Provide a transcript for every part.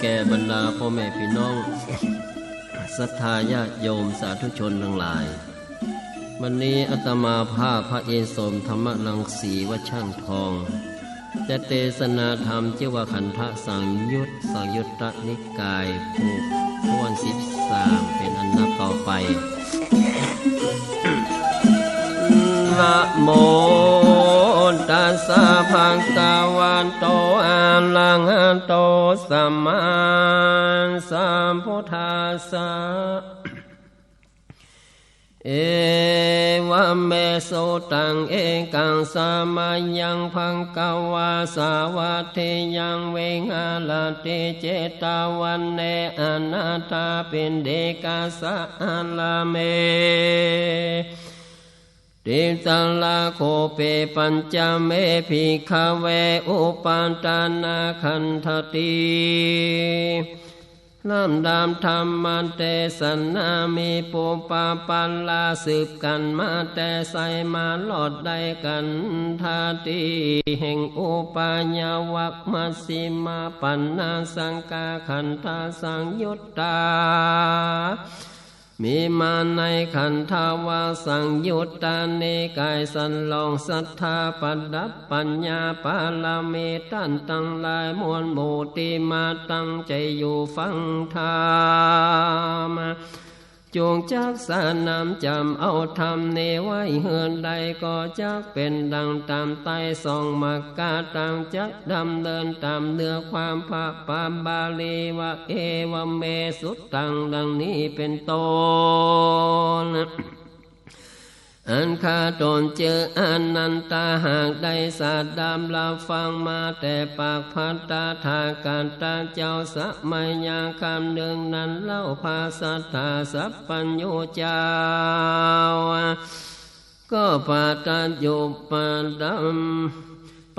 แก่บรรดาพ่อแม่พี่น้องศรัทธาญาติโยมสาธุชนทั้งหลาย วันนี้อาตมาภาพพระเอสมธรรมลังสีวัดช่างทอง จะเทศนาธรรมเจวาขันธสังยุตสังยุตตนิกายผูกทวนสิบสามเป็นอันนับต่อไปนะโมตัสสะภะ สัมมาสัมพุทธัสสะเอวะเมโสตังเอกังสามายังพังกวาสาวัตเทยังเวงาลาเตเจตาวันเนอนาตาเป็นเดกาสะอาลาเม ติสลาโคเปปัญจเมภิกขเวอุปันตานาคันทติลำดามธรรมันเตสนามีปุปาปันลาสืบกันมาแต่ใสมาหลอดได้กันทาตีแห่งอุปาญาวักมัสสิมาปันนาสังกาขันธาสังยุตตา มีมาในขันธาวาสังยุตตาเนกายสันลองศรัทธาปัดดับปัญญาปาลาเมตันตั้งลายมวลโมติมาตั้งใจอยู่ฟังธรรม จงจักสานำจำเอาธรรมเนไว้เฮือนใดก็จักเป็นดังตามไตสองมักกาตังจักดำเดินตามเนื้อความพระปามบาลีว่าเอวเมสุดตังดังนี้เป็นต้น อันข้าตนเจออันนันตาหากได้สาดดำลาฟังมาแต่ปากพันตาทาการตาเจ้าสมัยยาคำหนึ่งนั้นเล่าภาษาตาสัพปัญโยเจ้าก็ปาตัญโยปาดัม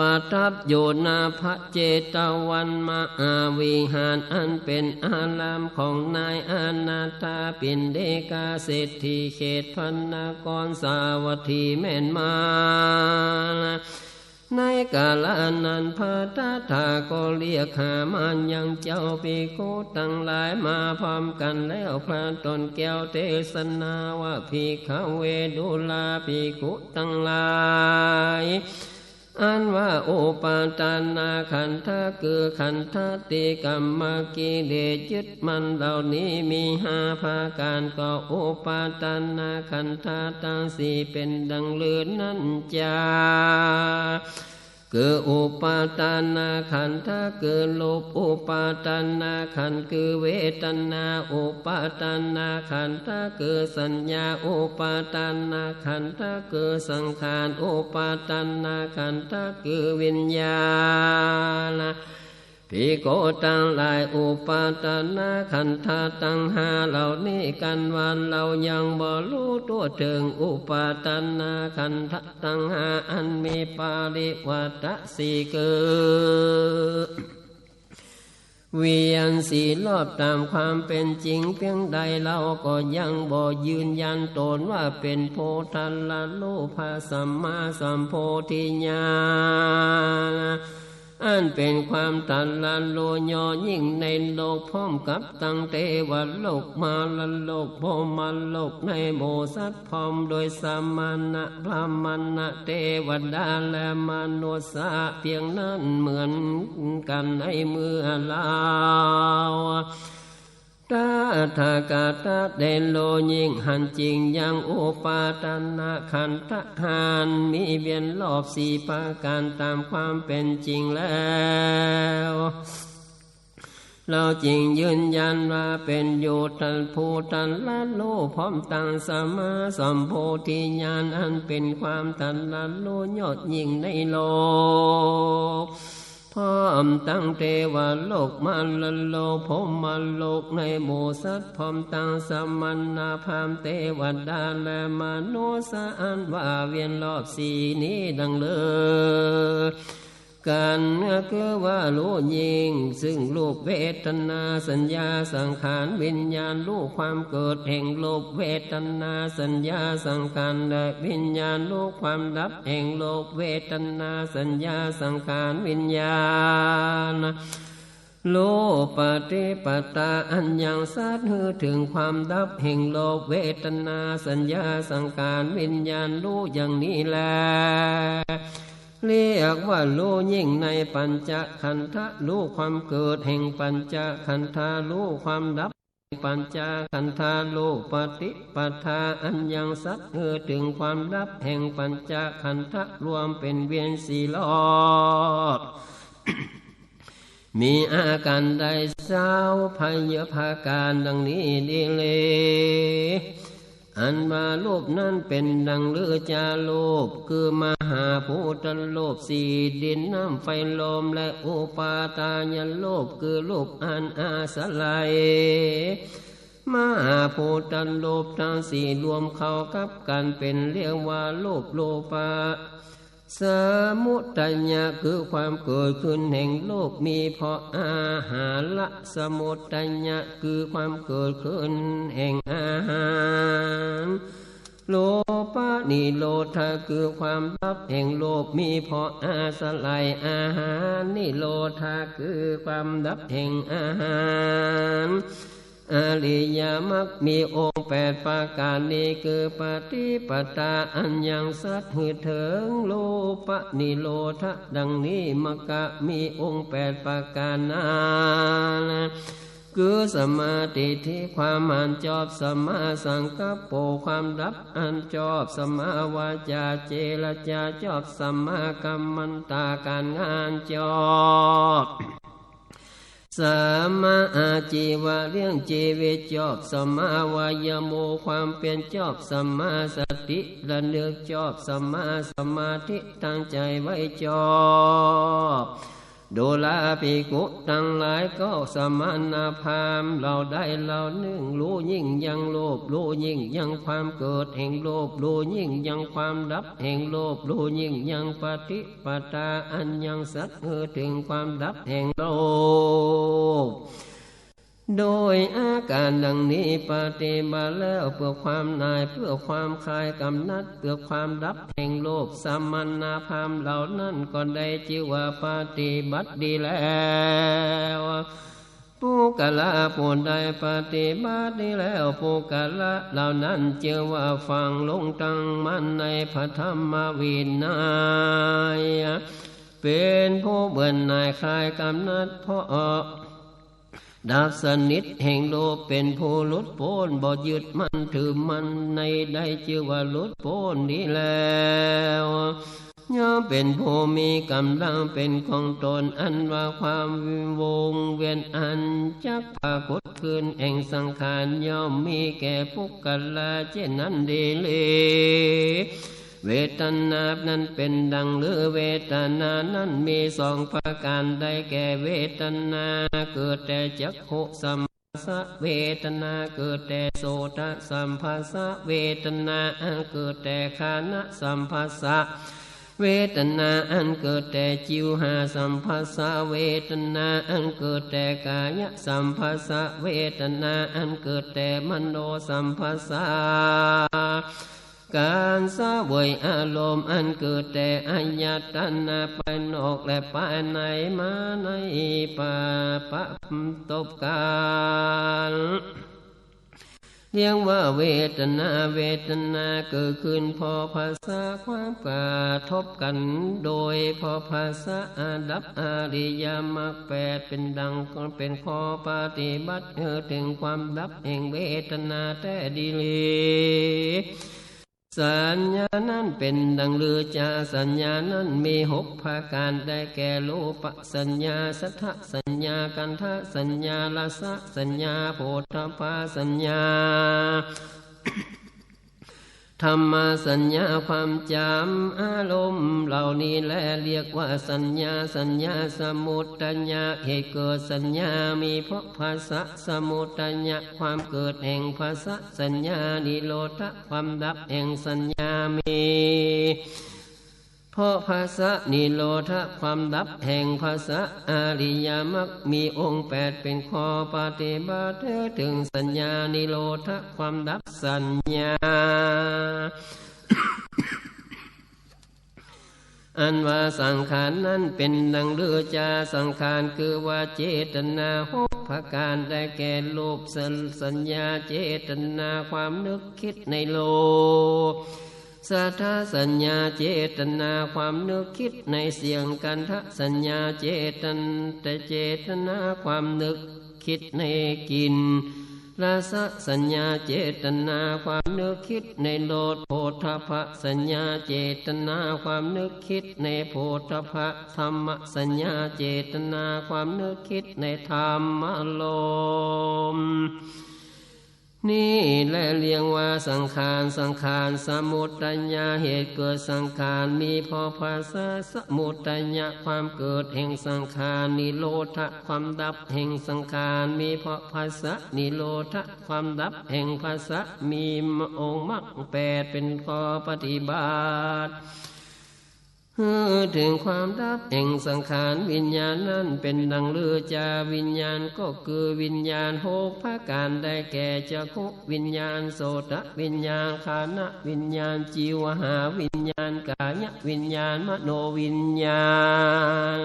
ปาทับโยนาพระเจตวันมาอาวิหารอันเป็นอารามของนายอนาตาปินเดกาเศรษฐีเขตพันนากรสาวัตถีแม่นมาในกาลานันพระตาถาก็เรียกหามันยังเจ้าปีโกตั้งหลายมาพร้อมกันแล้วพระตนแก้วเทศนาว่าพีขเวดุลาปีกุตั้งหลาย อันว่าโอปาตานาขันธคือขันธติกรรมกิเลสยึดมันเหล่านี้มีห้าภาการก็โอปาตานาขันธตั้งสี่เป็นดังเลือนนั้นจา เกืออุปาตานาขันธคือรูปอุปาตานาขันคือเวทนาอุปาตานาขันธคือสัญญาอุปาตานาขันธคือสังขารอุปาตานาขันธคือวิญญาณ พิโกตังลายอุปาทานาขันธาตังหาเหล่านี้กันวันเรายังบ่รู้ตัวถึงอุปาทานาขันธาตังหาอันมีปาริวัตสีเกิดเวียนสีรอบตามความเป็นจริงเพียงใดเราก็ยังบ่ยืนยันตนว่าเป็นโพธัลลโลภะสัมมาสัมโพธิญาณ อันเป็นความตันลันโลยอยิ่งในโลกพร้อมกับตั้งเทวโลกมาลโลกพรมันโลกในโมสัตพร้อมโดยสามานะพระมณะเทวดาและมนุษย์เพียงนั้นเหมือนกันในเมื่อลาว ตาทากาตาเดนโลยิงหันจริงยังโอปาทานาขันธหานมีเวียนรอบสี่ประการตามความเป็นจริงแล้วเราจริงยืนยันว่าเป็นโยทันภูทันละโลพร้อมตังสมาสัมโพธิญาณอันเป็นความทันละโลยอดยิ่งในโลก พร้อมตั้งเทวโลกมันลโลพมมันโลกในหมู่สัตว์พร้อมตั้งสมันนาพามเทวดาและมนุษย์อันว่าเวียนรอบสีนี้ดังเลย กันคือว่ารู้ยิง ซึ่งรูปเวทนาสัญญาสังขารวิญญาณรู้ความเกิดแห่งรูปเวทนาสัญญาสังขารและวิญญาณรู้ความดับแห่งโลกเวทนาสัญญาสังขารวิญญาณโลปฏิปตาอันยังสัตหือถึงความดับแห่งโลกเวทนาสัญญาสังการวิญญาณรู้อย่างนี้แล เรียกว่ารู้ยิ่งในปัญจขันธะรู้ความเกิดแห่งปัญจขันธารู้ความดับปัญจขันธาโลปฏิปทาอันยังสัตเออถึงความดับแห่งปัญจขันธะรวมเป็นเวียนสีลอด มีอาการใดเศร้าพยภาการดังนี้ดีเลย อันมารูปนั้นเป็นดังเลือจาโลบคือมหาภูตโลบสี่ดินน้ำไฟลมและอุปาตายโลบคือรูปอันอาสลายมหาภูตโลบทั้งสี่รวมเข้ากับกันเป็นเรียกว่าโลบโลปา สมุทัยญะคือความเกิดขึ้นแห่งโลกมีเพราะอาหารละสมุทัยญะคือความเกิดขึ้นแห่งอาหารโลปะนิโรธาคือความรับแห่งโลกมีเพราะอาสลัยอาหารนิโรธาคือความดับแห่งอาหาร อริยมรรคมีองค์แปดประการนี้คือปฏิปตาอันยังสัตว์หือเถิงโลปะนิโรธาดังนี้มกะมีองค์แปดประการนั้นคือสมาธิที่ความอ่านจอบสมาสังกัปโปความดับอันจอบสมาวาจาเจรจาจอบสมากรรมันตาการงานจอบ สามาอาจีวะเรื่องจีเวจอบสมาวายโมความเป็นจอบสมาสติระลึกจอบสมาสมาธิตั้งใจไว้จอบ ดลาปิกุทั้งหลายก็สมานาพามเราได้เราหนึ่งรู้ยิ่งยังโลภรู้ยิ่งยังความเกิดแห่งโลภรู้ยิ่งยังความดับแห่งโลภรู้ยิ่งยังปฏิปตาอันยังสัตว์เออถึงความดับแห่งโลภ โดยอาการดังนี้ปฏิบัติแล้วเพื่อความนายเพื่อความคลายกำนัดเพื่อความดับแห่งโลภสัมมันนาพามเหล่านั้นก็ได้ชื่อว่าปฏิบัติดีแล้วผู้กะละผู้ใดปฏิบัติดีแล้วผู้กะละเหล่านั้นชื่อว่าฟังลงตั้งมันในพระธรรมวินัยเป็นผู้เบื่อหน่ายคลายกำนัดเพราะ ดับสนิทแห่งโลกเป็นผู้ลุดพ้นบ่ยึดมันถือมันในได้ชื่อว่าลุดพ้นนี้แล้วย่อมเป็นผู้มีกำลังเป็นของตนอันว่าความวงเวียนอันจักปรากฏขึ้นแห่งสังขารย่อมมีแก่ผู้กันลาเช่นนั้นเดเลย เวทนานั้นเป็นดังหรือเวทนานั้นมีสองประการได้แก่เวทนาเกิดแต่จักขุสัมภะเวทนาเกิดแต่โสตสัมภาษะเวทนาเกิดแต่คานะสัมภาษะเวทนาอันเกิดแต่จิวหาสัมภาษะเวทนาอันเกิดแต่กายสัมภาษะเวทนาอันเกิดแต่มโนสัมภาษะ การสาวยอารมณ์อันเกิดแต่อายตนะภายนอกและภายในมาในปาปะตบการเรียกว่าเวทนาเวทนาเกิดขึ้นพอภาษาความกระทบกัน โดยพอภาษาอาดับอาริยมรรคแปดเป็นดังก็เป็นข้อปฏิบัติเออถึงความดับแห่งเวทนาแต่ดีเลย สัญญานั้นเป็นดังเลือจาสัญญานั้นมีหกภาการได้แก่โลปสัญญาสัทธสัญญากันทะสัญญาลาสะสัญญาโพธพาสัญญา ธรรมสัญญาความจำอารมณ์ เหล่านี้แลเรียกว่าสัญญาสัญญาสมุตัญญาเหตุเกิดสัญญามีเพราะภาษาสมุตัญญาความเกิดแห่งภาษาสัญญานิโรธความดับแห่งสัญญามี พราะภาษานิโรธความดับแห่งภาษาอาริยมรรคมีองค์แปดเป็นข้อปฏิบัติถึงสัญญานิโรธความดับสัญญา อันว่าสังขารนั้นเป็นดังเรือจาสังขารคือว่าเจตนาหกประการได้แก่รูปสัญสัญญาเจตนาความนึกคิดในโลก สัทธาสัญญาเจตนาความนึกคิดในเสียงกันทะสัญญาเจตันแต่เจตนาความนึกคิดในกินรสสัญญาเจตนาความนึกคิดในโลดโพธพะสัญญาเจตนาความนึกคิดในโพธพะธรรมสัญญาเจตนาความนึกคิดในธรรมลม นี่และเรียงว่าสังขารสังขารสมุตัญญาเหตุเกิดสังขารมีพอภาษาสมุตัญญาความเกิดแห่งสังขารนิโรธความดับแห่งสังขารมีพราะภาษานิโรธความดับแห่งภาษามีองค์มรรคแปดเป็นข้อปฏิบัติ ถึงความดับแห่งสังขารวิญญาณนั้นเป็นดังเลือจาวิญญาณก็คือวิญญาณหกพระการได้แก่จักุวิญญาณโสตวิญญาณคานะวิญญาณจิวหาวิญญาณกายวิญญาณมโนวิญญาณ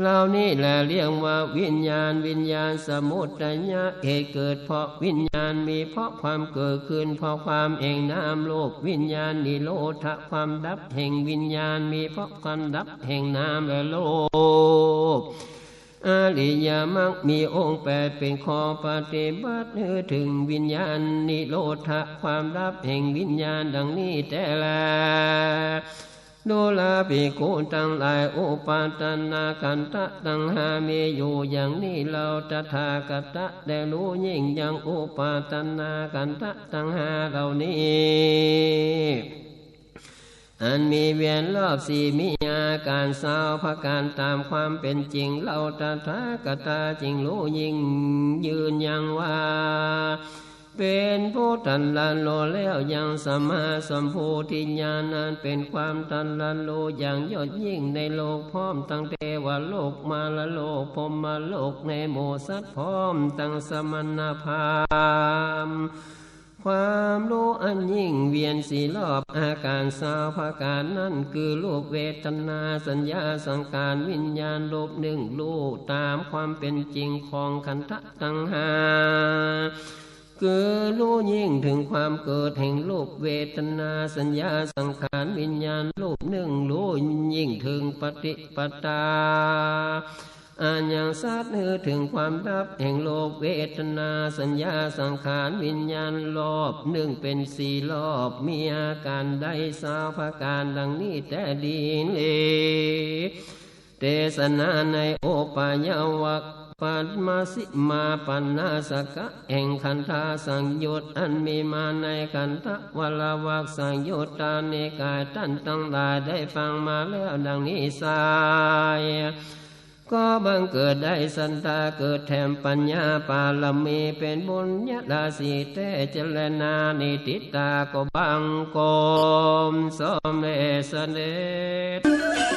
เหล่านี้แหละเรียกว่าวิญญาณวิญญาณสมุทัญญะเหตุเกิดเพราะวิญญาณมีเพราะความเกิดขึ้นเพราะความเองนามโลกวิญญาณนิโรธความดับแห่งวิญญาณมีเพราะความดับแห่งนามและโลกอริยมรรคมีองค์แปดเป็นข้อปฏิบัติถึงวิญญาณนิโรธความดับแห่งวิญญาณดังนี้แต่ละ ดูลาภิกขุตั้งหลายอุปาทนาขันตะตั้งหามีอยู่อย่างนี้เราตถาคตะได้รู้ยิ่งย่างอุปาทนาขันตะตั้งหาเหล่านี้อันมีเวียนรอบสี่มีอาการสาพระการตามความเป็นจริงเราตถาคตาจริงรู้ยิ่งยืนยังว่า เป็นผู้ตันลันโลแล้วยังสมาสัมโพธิญาณนั้นเป็นความตันลันโลอย่างยอดยิ่งในโลกพร้อมตั้งเทวโลกมาละโลกพรหมโลกในโมสัตพร้อมตั้งสมณพามความรู้อันยิ่งเวียนสีรอบอาการสาวภาการนั่นคือรูปเวทนาสัญญาสังการวิญญาณรูปหนึ่งรูปตามความเป็นจริงของขันธตังหา คือรู้ยิ่งถึงความเกิดแห่งรูปเวทนาสัญญาสังขารวิญญาณรูปหนึ่งรู้ยิ่งถึงปฏิปตาอันยังสัตว์ถึงความดับแห่งโลกเวทนาสัญญาสังขารวิญญาณรอบหนึ่งเป็นสี่รอบมีอาการใดสาวพาการดังนี้แต่ดีเลยเทศนาในโอปายาวัก ปัดมาสิมาปันนาสกะแห่งคันธาสังโยชน์อันมีมาในคันธวลาวักสังโยชน์ตาในกายท่านตั้งหลายได้ฟังมาแล้วดังนี้สายก็บังเกิดได้สันตาเกิดแถมปัญญาปาลมีเป็นบุญญาดาสีแต่เจรนานิติตาก็บังกมสมเสเนต